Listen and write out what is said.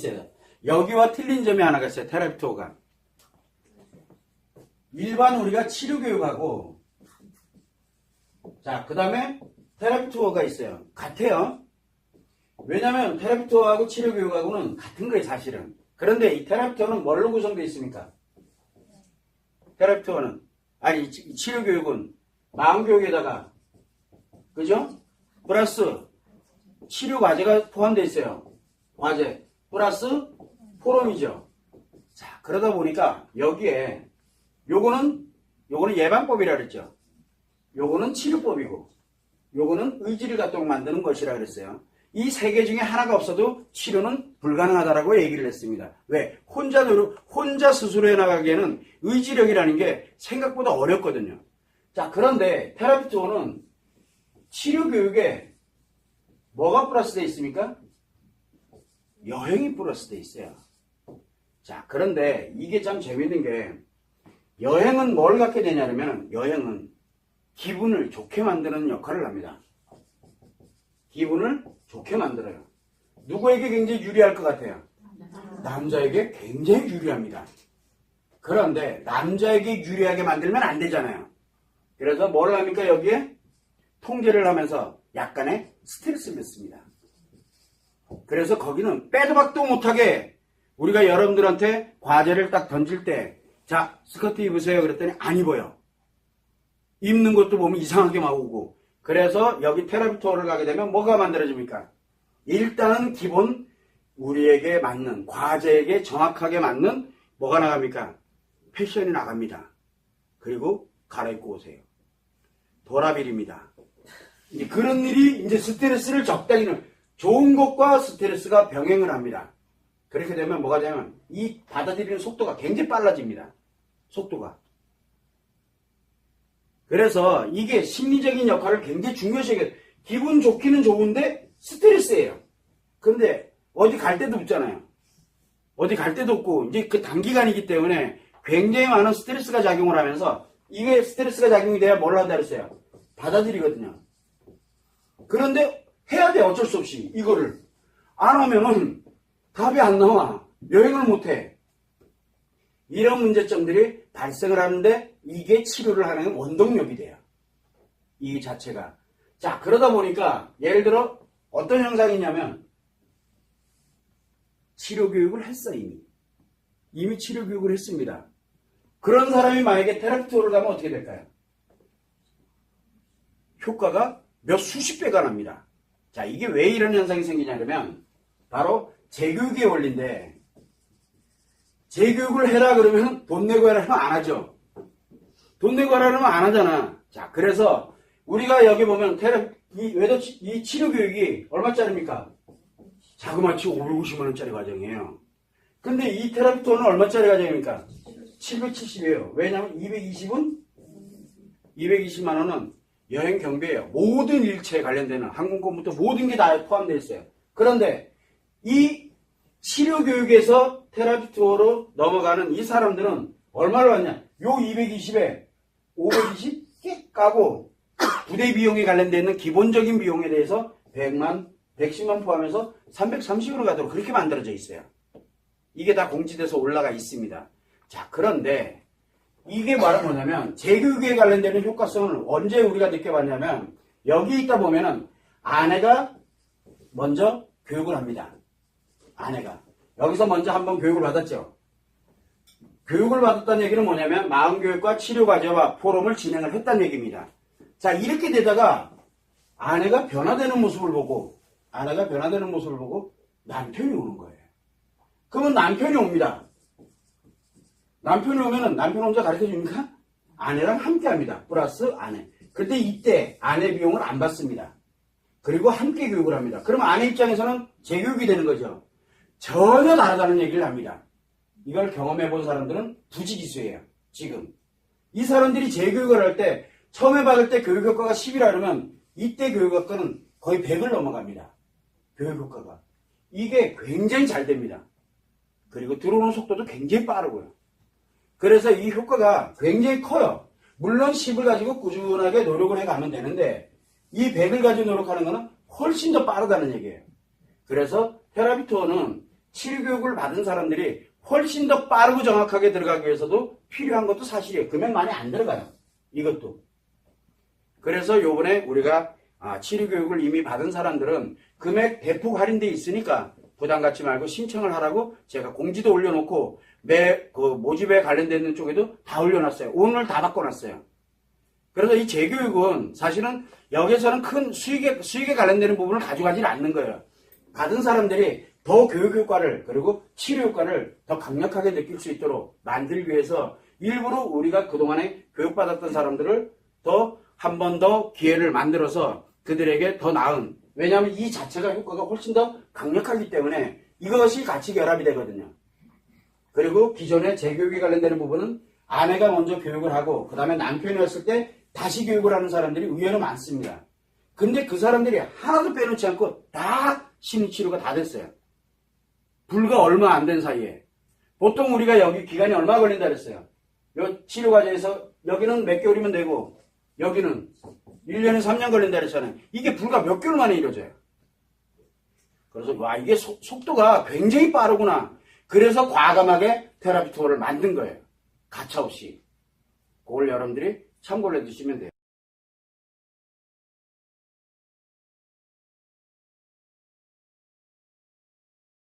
있어요. 여기와 틀린 점이 하나가 있어요. 테라피 투어가. 일반 우리가 치료 교육하고 자, 그 다음에 테라피 투어가 있어요. 같아요. 왜냐면 테라피 투어하고 치료 교육하고는 같은 거예요, 사실은. 그런데 이 테라피 투어는 뭘로 구성되어 있습니까? 테라피 투어는 아니 치- 치료 교육은 마음 교육에다가 그죠? 플러스 치료 과제가 포함되어 있어요. 과제 플러스 포럼이죠. 자, 그러다 보니까 여기에 요거는 요거는 예방법이라 그랬죠. 요거는 치료법이고 요거는 의지를 갖도록 만드는 것이라 그랬어요. 이 세 개 중에 하나가 없어도 치료는 불가능하다라고 얘기를 했습니다. 왜? 혼자 노력, 혼자 스스로 해 나가기에는 의지력이라는 게 생각보다 어렵거든요. 자, 그런데 테라피 투어는 치료 교육에 뭐가 플러스 돼 있습니까? 여행이 플러스 돼 있어요. 자, 그런데 이게 참 재밌는 게 여행은 뭘 갖게 되냐면 여행은 기분을 좋게 만드는 역할을 합니다. 기분을 좋게 만들어요. 누구에게 굉장히 유리할 것 같아요? 남자에게 굉장히 유리합니다. 그런데 남자에게 유리하게 만들면 안 되잖아요. 그래서 뭘 합니까 여기에? 통제를 하면서 약간의 스트레스를 넣습니다. 그래서 거기는 빼도 박도 못하게 우리가 여러분들한테 과제를 딱 던질 때 자, 스커트 입으세요. 그랬더니 안 입어요. 입는 것도 보면 이상하게 막 오고. 그래서 여기 테라피 투어를 가게 되면 뭐가 만들어집니까? 일단은 기본 우리에게 맞는, 과제에게 정확하게 맞는 뭐가 나갑니까? 패션이 나갑니다. 그리고 갈아입고 오세요. 도라빌입니다. 그런 일이 이제 스트레스를 적당히는 좋은 것과 스트레스가 병행을 합니다. 그렇게 되면 뭐가 되면 이 받아들이는 속도가 굉장히 빨라집니다. 속도가. 그래서 이게 심리적인 역할을 굉장히 중요시 해요. 기분 좋기는 좋은데 스트레스예요. 근데 어디 갈 데도 없잖아요. 어디 갈 데도 없고 이제 그 단기간이기 때문에 굉장히 많은 스트레스가 작용을 하면서 이게 스트레스가 작용이 돼야 뭘 한다 그랬어요. 받아들이거든요. 그런데 해야 돼 어쩔 수 없이 이거를. 안 하면은 답이 안 나와. 여행을 못해. 이런 문제점들이 발생을 하는데 이게 치료를 하는 원동력이 돼요. 이 자체가. 자 그러다 보니까 예를 들어 어떤 현상이냐면 치료 교육을 했어 이미. 이미 치료 교육을 했습니다. 그런 사람이 만약에 테라피 투어를 가면 어떻게 될까요? 효과가 몇 수십 배가 납니다. 자, 이게 왜 이런 현상이 생기냐면 바로 재교육의 원리인데 재교육을 해라 그러면 돈 내고 해라 하면 안 하죠. 돈 내고 하라 그러면 안 하잖아. 자, 그래서 우리가 여기 보면 테라 이 외도 치- 이 치료 교육이 얼마짜리입니까? 자그마치 550만 원짜리 과정이에요. 근데 이 테라피 투어는 얼마짜리 과정입니까? 770이에요. 왜냐하면 220은 220만 원은 여행 경비예요. 모든 일체에 관련되는 항공권부터 모든 게 다 포함되어 있어요. 그런데 이 치료 교육에서 테라피 투어로 넘어가는 이 사람들은 얼마를 받냐? 요 220에 520 까고 부대 비용에 관련되어 있는 기본적인 비용에 대해서 100만, 110만 포함해서 330으로 가도록 그렇게 만들어져 있어요. 이게 다 공지돼서 올라가 있습니다. 자, 그런데 이게 말은 뭐냐면 재교육에 관련되는 효과성을 언제 우리가 느껴봤냐면 여기 있다 보면은 아내가 먼저 교육을 합니다. 아내가 여기서 먼저 한번 교육을 받았죠. 교육을 받았다는 얘기는 뭐냐면 마음교육과 치료과제와 포럼을 진행을 했다는 얘기입니다. 자 이렇게 되다가 아내가 변화되는 모습을 보고 아내가 변화되는 모습을 보고 남편이 오는 거예요. 그러면 남편이 옵니다. 남편이 오면은 남편 혼자 가르쳐 줍니까? 아내랑 함께 합니다. 플러스 아내. 그런데 이때 아내 비용을 안 받습니다. 그리고 함께 교육을 합니다. 그럼 아내 입장에서는 재교육이 되는 거죠. 전혀 다르다는 얘기를 합니다. 이걸 경험해 본 사람들은 부지기수예요. 지금. 이 사람들이 재교육을 할 때 처음에 받을 때 교육 효과가 10이라 그러면 이때 교육 효과는 거의 100을 넘어갑니다. 교육 효과가. 이게 굉장히 잘 됩니다. 그리고 들어오는 속도도 굉장히 빠르고요. 그래서 이 효과가 굉장히 커요. 물론 10을 가지고 꾸준하게 노력을 해 가면 되는데 이 100을 가지고 노력하는 거는 훨씬 더 빠르다는 얘기예요. 그래서 테라피 투어는 치료교육을 받은 사람들이 훨씬 더 빠르고 정확하게 들어가기 위해서도 필요한 것도 사실이에요. 금액 많이 안 들어가요. 이것도. 그래서 요번에 우리가 아, 치료교육을 이미 받은 사람들은 금액 대폭 할인돼 있으니까 부담 갖지 말고 신청을 하라고 제가 공지도 올려놓고 매, 그 모집에 관련되는 쪽에도 다 올려놨어요. 오늘 다 바꿔놨어요. 그래서 이 재교육은 사실은 여기서는 큰 수익에, 수익에 관련되는 부분을 가져가지 않는 거예요. 받은 사람들이 더 교육 효과를 그리고 치료 효과를 더 강력하게 느낄 수 있도록 만들기 위해서 일부러 우리가 그동안에 교육받았던 사람들을 더 한 번 더 기회를 만들어서 그들에게 더 나은 왜냐하면 이 자체가 효과가 훨씬 더 강력하기 때문에 이것이 같이 결합이 되거든요. 그리고 기존의 재교육에 관련되는 부분은 아내가 먼저 교육을 하고 그 다음에 남편이 왔을 때 다시 교육을 하는 사람들이 의외로 많습니다. 근데 그 사람들이 하나도 빼놓지 않고 다 심리치료가 다 됐어요. 불과 얼마 안 된 사이에. 보통 우리가 여기 기간이 얼마 걸린다 그랬어요. 요 치료 과정에서 여기는 몇 개월이면 되고 여기는 1년에 3년 걸린다 그랬잖아요. 이게 불과 몇 개월 만에 이루어져요. 그래서 와 이게 속, 속도가 굉장히 빠르구나. 그래서 과감하게 테라피 투어를 만든 거예요. 가차없이. 그걸 여러분들이 참고를 해두시면 돼요.